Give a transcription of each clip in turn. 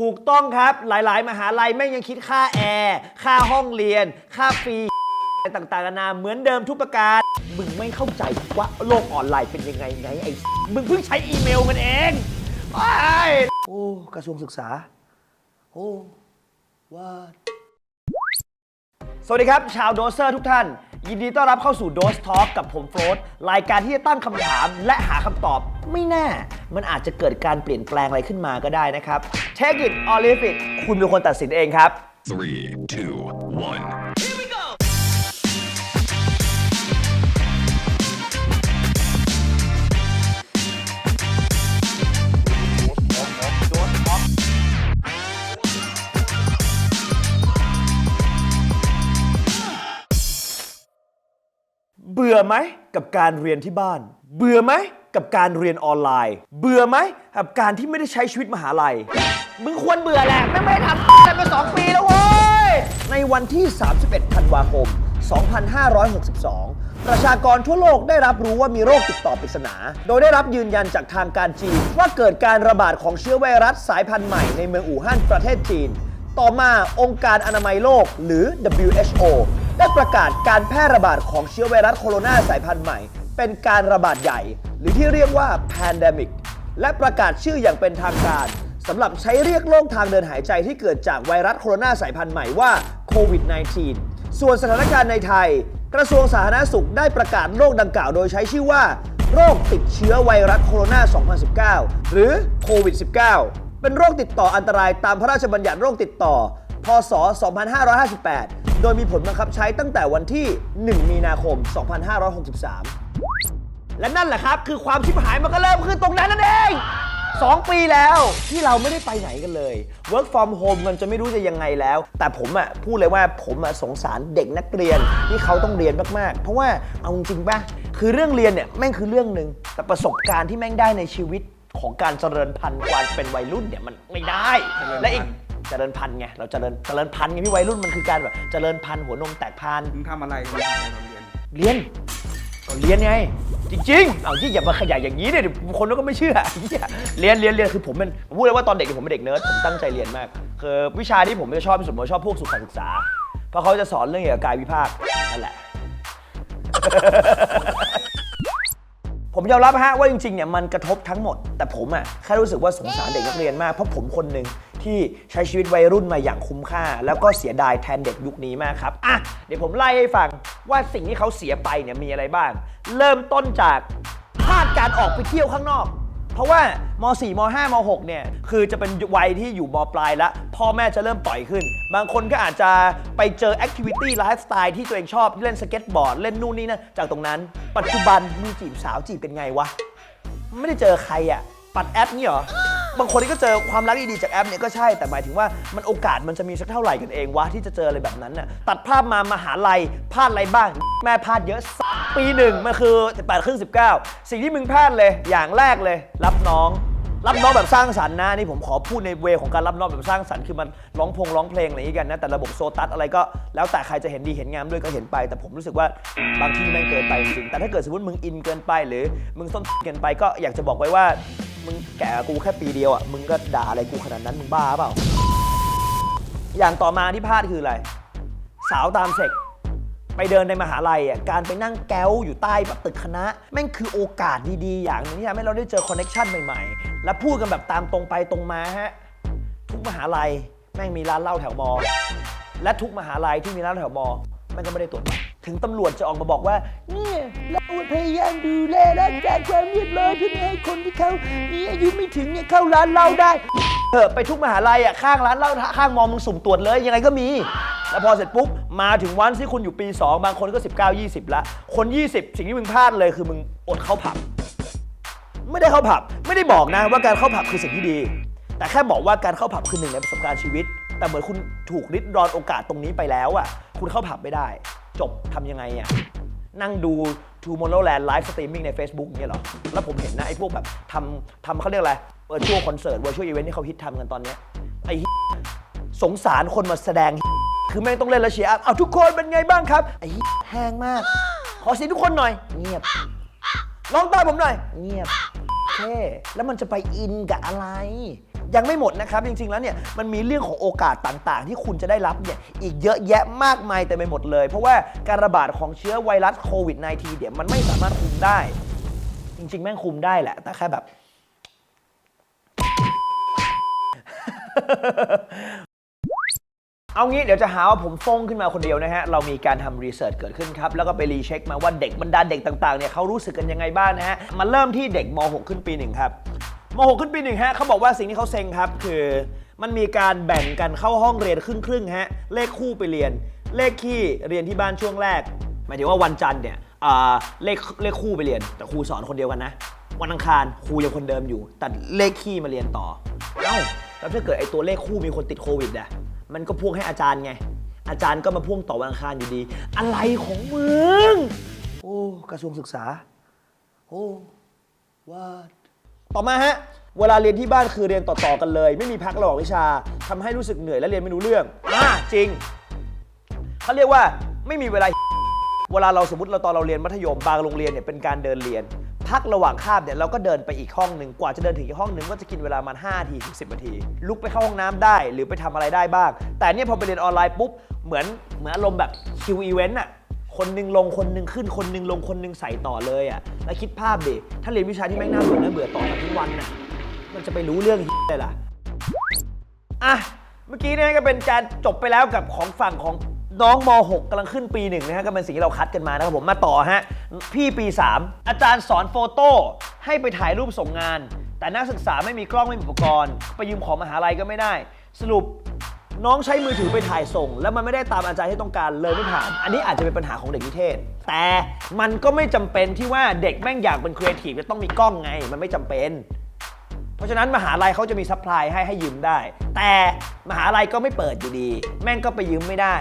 ถูกต้องครับหลายๆ มหาลัยแม่งยังคิดค่าแอร์ค่าห้องเรียน ค่าฟรีอะไรต่างๆนานาเหมือนเดิมทุกประการ มึงไม่เข้าใจว่าโลกออนไลน์เป็นยังไงไงไอ้มึงเพิ่งใช้อีเมลมันเองไอ้โอ้กระทรวงศึกษา โอ้ว่าสวัสดีครับ ชาวโดเซอร์ทุกท่าน ยินดีต้อนรับเข้าสู่ dose talk กับผมโฟร์ธรายการที่จะตั้งคำถามและหาคำตอบไม่แน่ มันอาจจะเกิดการเปลี่ยนแปลงอะไรขึ้นมาก็ได้นะครับ Take it or leave it คุณเป็นคนตัดสินเองครับ Three, two, one. เบื่อไหมกับการเรียนที่บ้าน เบื่อไหมกับการเรียนออนไลน์ เบื่อไหมกับการที่ไม่ได้ใช้ชีวิตมหาลัย มึงควรเบื่อแหละไม่งไม่ได้ทำกันมาสองปีแล้วเว้ย ในวันที่ 31 ธันวาคม 2562 ประชากรทั่วโลกได้รับรู้ว่ามีโรคติดต่อปริศนา โดยได้รับยืนยันจากทางการจีน ว่าเกิดการระบาดของเชื้อไวรัสสายพันธุ์ใหม่ในเมืองอู่ฮั่นประเทศจีน ต่อมาองค์การอนามัยโลกหรือ WHO ได้ประกาศการแพร่ระบาดของเชื้อไวรัสโคโรนาสายพันธุ์ใหม่ เป็นการระบาดใหญ่ หรือที่เรียกว่า pandemic และประกาศชื่ออย่างเป็นทางการสำหรับใช้เรียกโรคทางเดินหายใจที่เกิดจากไวรัสโคโรนาสายพันธุ์ใหม่ว่าโควิด -19 ส่วนสถานการณ์ในไทย กระทรวงสาธารณสุขได้ประกาศโรคดังกล่าวโดยใช้ชื่อว่า โรคติดเชื้อไวรัสโคโรนา 2019 หรือโควิด -19 เป็นโรคติดต่ออันตรายตามพระราชบัญญัติโรคติดต่อ พศ 2558 โดยมีผลบังคับใช้ตั้งแต่วันที่ 1 มีนาคม 2563 และนั่นแหละครับ คือความชิบหายมันก็เริ่มขึ้นตรงนั้นนั่นเอง2 ปีแล้วที่เราไม่ได้ไปไหนกันเลย work from home มันจะไม่รู้จะยังไงแล้ว แต่ผมอะพูดเลยว่าผมอะสงสารเด็กนักเรียนที่เขาต้องเรียนมากๆ เพราะว่าเอาจริงๆป่ะ คือเรื่องเรียนเนี่ยแม่งคือเรื่องหนึ่งแต่ประสบการณ์ที่แม่งได้ในชีวิตของการเจริญพันธุ์การเป็นวัยรุ่นเนี่ยมันไม่ได้และอีก เจริญพันธุ์ไงเราเจริญเจริญพันธุ์ไงพี่วัยรุ่นมันคือการแบบเจริญพันธุ์หัวนมแตกพานมึงทำอะไรมึงทำอะไรตอนเรียนเรียนก็เรียนไง จริงๆ เอาที่อย่ามาขยายอย่างนี้เนี่ยเดี๋ยวคนก็ไม่เชื่อเหี้ยเรียนเรียนเรียนคือผมเป็นผมพูดเลยว่าตอนเด็กเนี่ยผมเป็นเด็กเนิร์ดผมตั้งใจเรียนมากคือวิชาที่ผมจะชอบที่สุดผมชอบพวกสุขศึกษา เพราะเขาจะสอนเรื่องเกี่ยวกับกายวิภาคนั่นแหละ ผมยอมรับฮะว่าจริงๆเนี่ยมันกระทบทั้งหมด แต่ผมอะแค่รู้สึกว่าสงสารเด็กนักเรียนมากเพราะผมคนหนึ่ง ที่ใช้ชีวิตวัยรุ่นมาอย่างคุ้มค่า แล้วก็เสียดายแทนเด็กยุคนี้มากครับอะเดี๋ยวผมไล่ให้ฟังว่าสิ่งที่เขาเสียไปเนี่ยมีอะไรบ้าง เริ่มต้นจากพลาดการออกไปเที่ยวข้างนอก เพราะว่าม 4 ม 5 ม 6 เนี่ยคือจะเป็นวัยที่อยู่มปลายแล้วพ่อแม่จะเริ่มปล่อยขึ้น บางคนก็อาจจะไปเจอแอคทิวิตี้ไลฟ์สไตล์ที่ตัวเองชอบเล่นสเก็ตบอร์ด เล่นนู่นนี่นั่นจากตรงนั้น ปัจจุบันมึงจีบสาวจีบเป็นไงวะ ไม่ได้เจอใครอะปัดแอปนี่เหรอ บางคนที่ก็เจอความรักดีๆจากแอปเนี่ยก็ใช่แต่หมายถึงว่ามันโอกาสมันจะมีสักเท่าไหร่กันเองวะที่จะเจออะไรแบบนั้นน่ะตัดภาพมามหาลัยพลาดอะไรบ้าง แม่พลาดเยอะสัสปีหนึ่งมันคือ18ครึ่ง19 สิ่งที่มึงพลาดเลยอย่างแรกเลย รับน้อง รับน้องแบบสร้างสรรค์นะนี่ผมขอพูดในเวของการรับน้องแบบสร้างสรรค์คือมันร้องพงร้องเพลงอะไรอย่างนี้กันนะแต่ระบบโซตัสอะไรก็แล้วแต่ใครจะเห็นดีเห็นงามด้วยก็เห็นไป แต่ผมรู้สึกว่าบางที่แม่งเกินไปจริงๆแต่ถ้าเกิดสมมติมึงอินเกินไปหรือมึงต้นเกินไปก็อยากจะบอกไว้ว่า มึงแก่กูแค่ปีเดียวอะมึงก็ด่าอะไรกูขนาดนั้นมึงบ้าเปล่า อย่างต่อมาที่พลาดคืออะไร สาวตามเสกไปเดินในมหาลัยอะการไปนั่งแก้วอยู่ใต้แบบตึกคณะแม่งคือโอกาสดีๆ อย่างนึงที่ทำให้เราได้เจอคอนเน็ชันใหม่ๆ และพูดกันแบบตามตรงไปตรงมาฮะทุกมหาลัยแม่งมีร้านเหล้าแถวมอ และทุกมหาลัยที่มีร้านแถวมอแม่งก็ไม่ได้ตรวจบัตร ถึงตำรวจจะออกมาบอกว่าเนี่ยเราพยายามดูแลรักษาความเรียบร้อยเพื่อไม่ให้คนที่เขามีอายุไม่ถึงเนี่ยเข้าร้านเหล้าได้เถอะไปทุกมหาลัยอะข้างร้านเหล้าข้างมอมึงสุ่มตรวจเลยยังไงก็มี แล้วพอเสร็จปุ๊บมาถึงวันที่คุณอยู่ปี 2 บางคนก็ 19 20ล้วคน 20 สิ่งที่มึงพลาดเลยคือมึงอดเข้าผับ ไม่ได้เข้าผับ ไม่ได้บอกนะว่าการเข้าผับคือสิ่งที่ดี แต่แค่บอกว่าการเข้าผับคือหนึ่งในประสบการณ์ชีวิต แต่เหมือนคุณถูกริดรอนโอกาสตรงนี้ไปแล้วอะคุณเข้าผับไม่ได้ จบทำยังไงอะนั่งดู Tomorrowland Live Streaming ใน Facebook เงี้ยเหรอ แล้วผมเห็นนะ ไอ้พวกแบบทำทำเขาเรียกอะไร virtual concert virtual event ที่เขาฮิตทำกันตอนเนี้ยไอ้สงสารคนมาแสดง คือแม่งต้องเล่นแล้วเชียร์อัพเอาทุกคนเป็นไงบ้างครับ ไอ้แห้งมาก ขอเสียงทุกคนหน่อย เงียบร้องตามผมหน่อย เงียบโอเคแล้วมันจะไปอินกับอะไร ยังไม่หมดนะครับ จริง ๆ แล้วเนี่ยมันมีเรื่องของโอกาสต่างๆ ที่คุณจะได้รับเนี่ยอีกเยอะแยะมากมายเต็มไปหมดเลย เพราะว่าการระบาดของเชื้อไวรัสโควิด -19 เนี่ยมันไม่สามารถคุมได้ จริง ๆ แม่งคุมได้แหละ แต่แค่แบบ เอางี้เดี๋ยวจะหาว่าผมฟงขึ้นมาคนเดียวนะฮะ เรามีการทำรีเสิร์ชเกิดขึ้นครับ แล้วก็ไปรีเช็คมาว่าเด็กบรรดาเด็กต่างๆเนี่ยเขารู้สึกกันยังไงบ้างนะฮะ มาเริ่มที่เด็กม .6 ขึ้นปีหนึ่งครับ ม .6 ขึ้นปีหนึ่งฮะเขาบอกว่าสิ่งที่เขาเซ็งครับ คือมันมีการแบ่งกันเข้าห้องเรียนครึ่งๆฮะเลขคู่ไปเรียน เลขขี้เรียนที่บ้านช่วงแรก หมายถึงว่าวันจันทร์เนี่ยอ่าเลขเลขคู่ไปเรียน แต่ครูสอนคนเดียวกันนะ วันอังคารครูยังคนเดิมอยู่ แต่เลขขี้มาเรียนต่อเอ้าแล้วถ้าเกิดไอ้ตัวเลขคู่มีคนติดโควิดอะมันก็พ่วงให้อาจารย์ไง อาจารย์ก็มาพ่วงต่อวันอังคารอยู่ดี อะไรของมึง โอ้กระทรวงศึกษา โอ้วาด ต่อมาฮะเวลาเรียนที่บ้านคือเรียนต่อๆกันเลย ไม่มีพักระหว่างวิชาทำให้รู้สึกเหนื่อยและเรียนไม่รู้เรื่องอ่าจริงเขาเรียกว่าไม่มีเวลาเวลาเราสมมติเราตอนเราเรียนมัธยมบางโรงเรียนเนี่ยเป็นการเดินเรียน พักระหว่างคาบเนี่ยเราก็เดินไปอีกห้องหนึ่งกว่าจะเดินถึงอีกห้องหนึ่งก็จะกินเวลามัน5ทีถึง10นาที ลุกไปเข้าห้องน้ำได้หรือไปทำอะไรได้บ้าง แต่เนี่ยพอไปเรียนออนไลน์ปุ๊บเหมือนเหมือนอารมณ์แบบคิวอีเวนต์อะ คนหนึงลงคนหนึงขึ้นคนหนึงลงคนหนึงใส่ต่อเลยอะแล้วคิดภาพดิถ้าเรียนวิชาที่แม่งน่าเบื่อน่าเบื่อต่อกันทุกวันน่ะมันจะไปรู้เรื่องเลยล่ะอะเมื่อกี้เนี่ยก็เป็นการจบไปแล้วกับของฝั่งของน้องม .6 กำลังขึ้นปีหนึ่งนะฮะก็เป็นสิ่งที่เราคัดกันมานะครับผมมาต่อฮะพี่ปี 3 อาจารย์สอนโฟโต้ให้ไปถ่ายรูปส่งงาน แต่นักศึกษาไม่มีกล้องไม่มีอุปกรณ์ ไปยืมของมหาลัยก็ไม่ได้ สรุป น้องใช้มือถือไปถ่ายส่ง แล้วมันไม่ได้ตามอาจารย์ที่ต้องการเลยไม่ผ่าน อันนี้อาจจะเป็นปัญหาของเด็กนิเทศ แต่มันก็ไม่จำเป็นที่ว่าเด็กแม่งอยากเป็นครีเอทีฟจะต้องมีกล้องไง มันไม่จำเป็น เพราะฉะนั้นมหาลัยเขาจะมีซัพพลายให้ให้ยืมได้ แต่มหาลัยก็ไม่เปิดอยู่ดี แม่งก็ไปยืมไม่ได้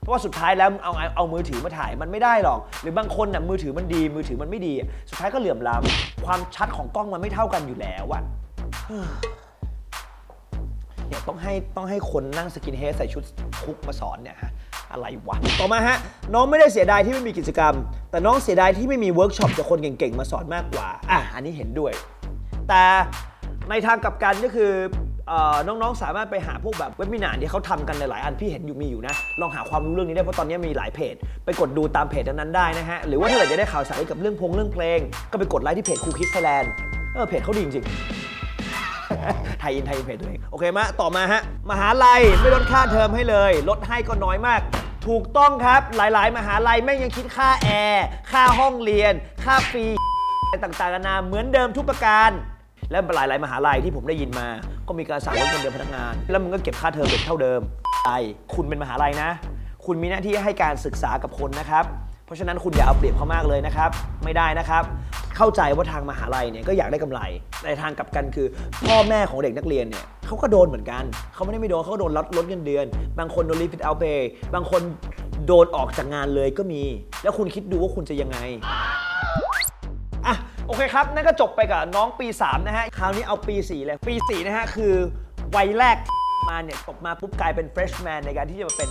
เพราะว่าสุดท้ายแล้วเอาเอาเอามือถือมาถ่ายมันไม่ได้หรอก หรือบางคนน่ะมือถือมันดี มือถือมันไม่ดี สุดท้ายก็เหลื่อมล้ำความชัดของกล้องมันไม่เท่ากันอยู่แล้วอะ เนี่ยต้องให้ต้องให้คนนั่งสกินเฮดใส่ชุดคุกมาสอนเนี่ยฮะอะไรวะต่อมาฮะน้องไม่ได้เสียดายที่ไม่มีกิจกรรม แต่น้องเสียดายที่ไม่มีเวิร์กช็อปจากคนเก่งๆมาสอนมากกว่าอะอันนี้เห็นด้วย แต่ในทางกลับกันก็คือน้องๆ สามารถไปหาพวกแบบเว็บมินาที่เขาทำกันหลายๆอันพี่เห็นอยู่มีอยู่นะ ลองหาความรู้เรื่องนี้ได้เพราะตอนนี้มีหลายเพจ ไปกดดูตามเพจนั้นได้นะฮะ หรือว่าถ้าเกิดจะได้ข่าวสารเกี่ยวกับเรื่องพงเรื่องเพลง ก็ไปกดไลค์ที่เพจครูคิดไทยแลนด์เออเพจเขาดีจริง ไทยอินไทยอินเพจตัวเองโอเคมะต่อมาฮะมหาลัยไม่ลดค่าเทอมให้เลย ลดให้ก็น้อยมาก ถูกต้องครับหลาย ๆ มหาลัยแม่งยังคิดค่าแอร์ค่าห้องเรียน ค่าฟรีต่างๆนานาเหมือนเดิมทุกประการและหลาย ๆ มหาลัยที่ผมได้ยินมา ก็มีการสั่งลดเงินเดือนพนักงาน แล้วมึงก็เก็บค่าเทอมเป็นเท่าเดิมไอคุณเป็นมหาลัยนะ คุณมีหน้าที่ให้การศึกษากับคนนะครับ เพราะฉะนั้นคุณอย่าเอาเปรียบเขามากเลยนะครับ ไม่ได้นะครับ เข้าใจว่าทางมหาลัยเนี่ยก็อยากได้กำไรในทางกลับกันคือ พ่อแม่ของเด็กนักเรียนเนี่ยเขาก็โดนเหมือนกันเขาไม่ได้ไม่โดนเขาโดนลดลดเงินเดือน บางคนโดนรีฟิตเอาเปบางคนโดนออกจากงานเลยก็มี แล้วคุณคิดดูว่าคุณจะยังไงอะโอเคครับ นั่นก็จบไปกับน้องปี 3 นะฮะ คราวนี้เอาปี 4 เลย ปี 4 นะฮะ คือวัยแรกมาเนี่ยตกมาปุ๊บกลายเป็น freshman ในการที่จะมาเป็น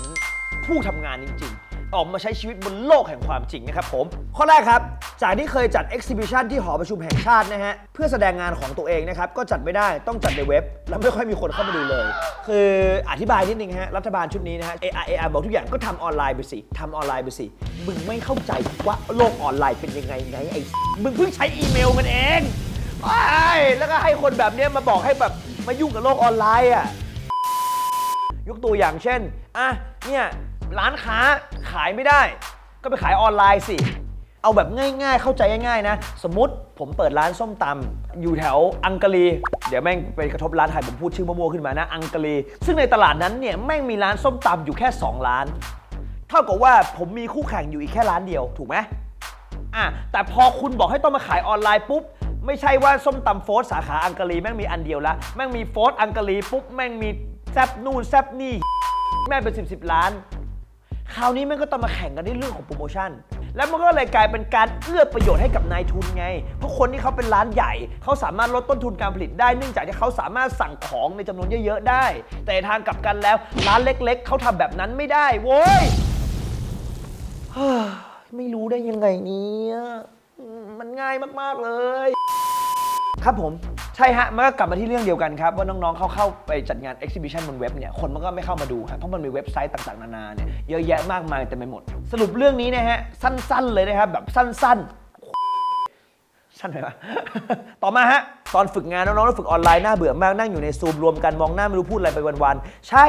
ผู้ทำงานจริง ๆ ออกมาใช้ชีวิตบนโลกแห่งความจริงนะครับผม ข้อแรกครับ จากที่เคยจัด exhibition ที่หอประชุมแห่งชาตินะฮะ เพื่อแสดงงานของตัวเองนะครับ ก็จัดไม่ได้ต้องจัดในเว็บ แล้วไม่ค่อยมีคนเข้ามาดูเลย คืออธิบายนิดนึงฮะ รัฐบาลชุดนี้นะฮะ AR AR บอกทุกอย่างก็ทำออนไลน์ไปสิทำออนไลน์ไปสิ มึงไม่เข้าใจว่าโลกออนไลน์เป็นยังไงไงไอ้มึงเพิ่งใช้อีเมลมันเองว้แล้วก็ให้คนแบบเนี้ยมาบอกให้แบบมายุ่งกับโลกออนไลน์อะยกตัวอย่างเช่น อะ เนี่ย ร้านค้า ขายไม่ได้ ก็ไปขายออนไลน์สิ เอาแบบง่าย ๆ เข้าใจง่ายๆนะ สมมติผมเปิดร้านส้มตำอยู่แถวอังกะรีเดี๋ยวแม่งไปกระทบร้านไทยผมพูดชื่อมั่วๆขึ้นมานะ อังกะรีซึ่งในตลาดนั้นเนี่ยแม่งมีร้านส้มตำอยู่แค่ 2 ร้าน เท่ากับว่าผมมีคู่แข่งอยู่อีกแค่ร้านเดียวถูกไหมอะแต่พอคุณบอกให้ต้องมาขายออนไลน์ปุ๊บไม่ใช่ว่าส้มตำโฟสสาขาอังกะรีแม่งมีอันเดียวละแม่งมีโฟสอังกะรีปุ๊บแม่งมีแซบนู่นแซบนี่แม่งเป็น10บสล้าน คราวนี้ม่งก็ต้องมาแข่งกันในเรื่องของโปรโมชั่น แล้วมันก็เลยกลายเป็นการเอื้อประโยชน์ให้กับนายทุนไง เพราะคนที่เขาเป็นร้านใหญ่ เขาสามารถลดต้นทุนการผลิตได้ เนื่องจากที่เขาสามารถสั่งของในจำนวนเยอะๆได้ แต่ทางกลับกันแล้วร้านเล็ก ๆ เขาทำแบบนั้นไม่ได้โว้ยไม่รู้ได้ยังไงเนี่ยมันง่ายมากๆเลย ครับผม ใช่ฮะ มันก็กลับมาที่เรื่องเดียวกันครับ ว่าน้องๆเขาเข้าไปจัดงาน exhibition บนเว็บเนี่ย คนมันก็ไม่เข้ามาดูฮะเพราะมันมีเว็บไซต์ต่างๆ นานาเนี่ยเยอะแยะมากมายเต็มไปหมด สรุปเรื่องนี้นะฮะ สั้นๆ เลยนะครับ แบบสั้นๆ สั้นไหมวะ ต่อมาฮะ ตอนฝึกงานน้องๆต้องฝึกออนไลน์น่าเบื่อมากนั่งอยู่ในซูมรวมกันมองหน้าไม่รู้พูดอะไรไปวันๆใช่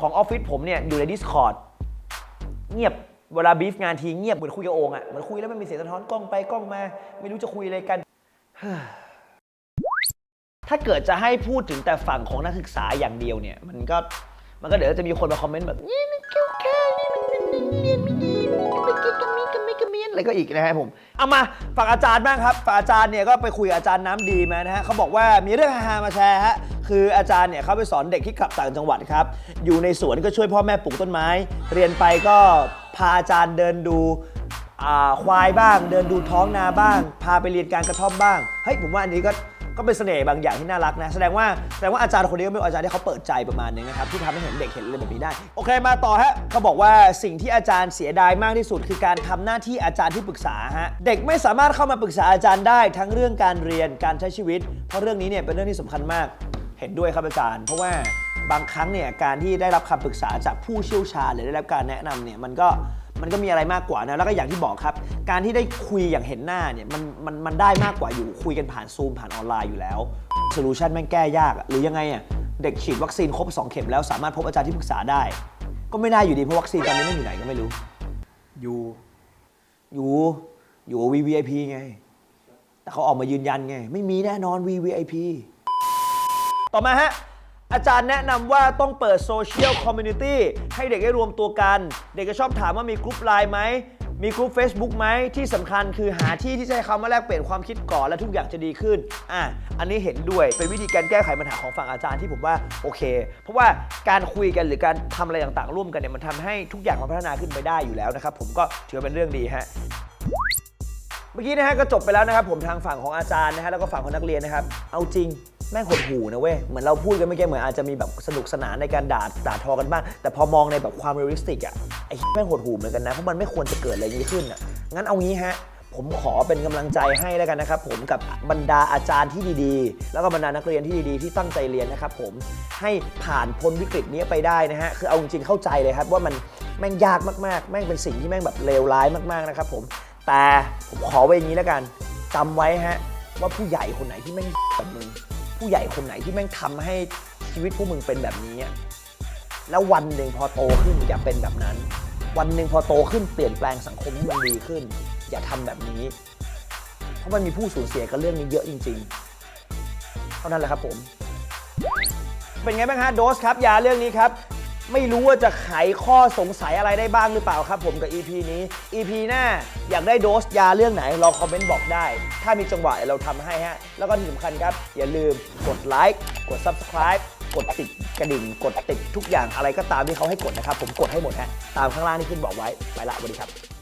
ของออฟฟิศผมเนี่ยอยู่ใน Discord เงียบเวลาบีฟงานทีเงียบเหมือนคุยกับโองอะ่ะเหมือนคุยแล้วไม่มีเสียงสะท้อนกล้องไปกล้องมา ไม่รู้จะคุยอะไรกัน ถ้าเกิดจะให้พูดถึงแต่ฝั่งของนักศึกษาอย่างเดียวเนี่ยมันก็มันก็เดี๋ยวจะมีคนมาคอมเมนต์แบบนี่มันแค่แค่นี่มันมันมันเรียนไม่ดีมันไม่กินกันมีกันไม่กันมีอะไรก็อีกนะครับผมเอามาฝั่งอาจารย์บ้างครับฝั่งอาจารย์เนี่ยก็ไปคุยกับอาจารย์น้ำดีมานะฮะเขาบอกว่ามีเรื่องฮามาแชร์ฮะคืออาจารย์เนี่ยเขาไปสอนเด็กที่กลับต่างจังหวัดครับ อยู่ในสวนก็ช่วยพ่อแม่ปลูกต้นไม้ เรียนไปก็พาอาจารย์เดินดูควายบ้าง เดินดูท้องนาบ้าง พาไปเรียนการกระท่อมบ้างเฮ้ยผมว่าอันนี้ก็ ก็เป็นเสน่ห์บางอย่างที่น่ารักนะแสดงว่าแสดงว่าอาจารย์คนนี้ก็เป็นอาจารย์ที่เขาเปิดใจประมาณนึงนะครับที่ทำให้เห็นเด็กเห็นอะไรแบบนี้ได้ โอเคมาต่อฮะเขาบอกว่าสิ่งที่อาจารย์เสียดายมากที่สุด คือการทำหน้าที่อาจารย์ที่ปรึกษาฮะเด็กไม่สามารถเข้ามาปรึกษาอาจารย์ได้ทั้งเรื่องการเรียนการใช้ชีวิต เพราะเรื่องนี้เนี่ยเป็นเรื่องที่สำคัญมากเห็นด้วยครับอาจารย์ เพราะว่าบางครั้งเนี่ยการที่ได้รับคำปรึกษาจากผู้เชี่ยวชาญหรือได้รับการแนะนำเนี่ยมันก็ มันก็มีอะไรมากกว่านะแล้วก็อย่างที่บอกครับ การที่ได้คุยอย่างเห็นหน้าเนี่ยมันมันมันได้มากกว่าอยู่คุยกันผ่านซูมผ่านออนไลน์อยู่แล้วโซลูชันแม่งแก้ยากอะหรือยังไงอะเด็กฉีดวัคซีนครบ 2 เข็มแล้วสามารถพบอาจารย์ที่ปรึกษาได้ ก็ไม่ได้อยู่ดีเพราะวัคซีนตอนนี้ไม่อยู่ไหนก็ไม่รู้ อยู่อยู่อยู่ VVIP ไง แต่เขาออกมายืนยันไง ไม่มีแน่นอน VVIP ต่อมาฮะ อาจารย์แนะนำว่าต้องเปิดโซเชียลคอมมูนิตี้ให้เด็กได้รวมตัวกัน เด็กก็ชอบถามว่ามีกลุ่มไลน์ไหม มีกลุ่ม Facebook ไหมที่สำคัญคือหาที่ที่จะให้เขามาแลกเปลี่ยนความคิดก่อนและทุกอย่างจะดีขึ้น อะ อันนี้เห็นด้วยเป็นวิธีการแก้ไขปัญหาของฝั่งอาจารย์ที่ผมว่าโอเค เพราะว่าการคุยกันหรือการทำอะไรต่างๆร่วมกันเนี่ยมันทำให้ทุกอย่างมันพัฒนาขึ้นไปได้อยู่แล้วนะครับผมก็ถือว่าเป็นเรื่องดีฮะ เมื่อกี้นะฮะก็จบไปแล้วนะครับผมทางฝั่งของอาจารย์นะฮะแล้วก็ฝั่งของนักเรียนนะครับ เอาจริง แม่งหดหูนะเว้ย เหมือนเราพูดกันเมื่อกี้เหมือนอาจจะมีแบบสนุกสนานในการด่าด่าทอกันบ้าง แต่พอมองในแบบความเรียลลิสติกอะไอ้แม่งหดหูเหมือนกันนะ เพราะมันไม่ควรจะเกิดอะไรอย่างนี้ขึ้นอะงั้นเอางี้ฮะผมขอเป็นกำลังใจให้แล้วกันนะครับ ผมกับบรรดาอาจารย์ที่ดีๆ แล้วก็บรรดานักเรียนที่ดีๆ ที่ตั้งใจเรียนนะครับผมให้ผ่านพ้นวิกฤตนี้ไปได้นะฮะคือเอาจริงๆเข้าใจเลยครับว่ามันแม่งยากมากๆ แม่งเป็นสิ่งที่แม่งแบบเลวร้ายมากๆนะครับผมแต่ผมขอไว้อย่างนี้แล้วกันจำไว้ฮะว่าผู้ใหญ่คนไหนที่แม่งกับมึง ผู้ใหญ่คนไหนที่แม่งทำให้ชีวิตพวกมึงเป็นแบบนี้อะแล้ววันหนึ่งพอโตขึ้นอย่าเป็นแบบนั้น วันหนึ่งพอโตขึ้นเปลี่ยนแปลงสังคมให้มันดีขึ้น อย่าทำแบบนี้ เพราะมันมีผู้สูญเสียกับเรื่องนี้เยอะจริง ๆ เท่านั้นแหละครับผม เป็นไงบ้างฮะโดสครับยาเรื่องนี้ครับ ไม่รู้ว่าจะไขข้อสงสัยอะไรได้บ้างหรือเปล่าครับผมกับ EP นี้ EP หน้าอยากได้โดสยาเรื่องไหนรอคอมเมนต์บอกได้ ถ้ามีจังหวะเดี๋ยวเราทำให้ฮะ แล้วก็ที่สำคัญครับ อย่าลืมกดไลค์กด Subscribe กดติดกระดิ่ง กดติดทุกอย่างอะไรก็ตามที่เขาให้กดนะครับ ผมกดให้หมดฮะตามข้างล่างที่ขึ้นบอกไว้ไปละสวัสดีครับ